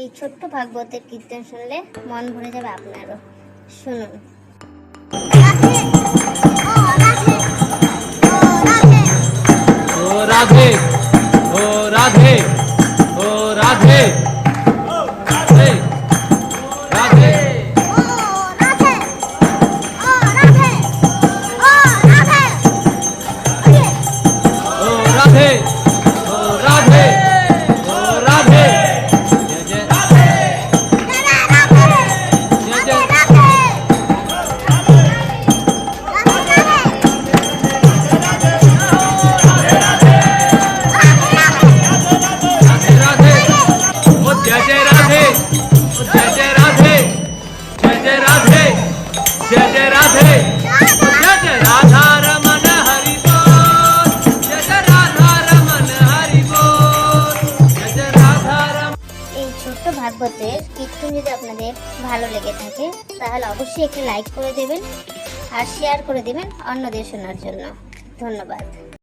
এই ছোট্ট ভাগবতের কীর্তন শুনলে মন ভরে যাবে আপনারও। শুনুন। রাধে, ও রাধে ও রাধে। ভাগবতের কীর্তন যদি আপনাদের ভালো লেগে থাকে, তাহলে অবশ্যই একটি লাইক করে দেবেন আর শেয়ার করে দেবেন অন্যদের শোনার জন্য। ধন্যবাদ।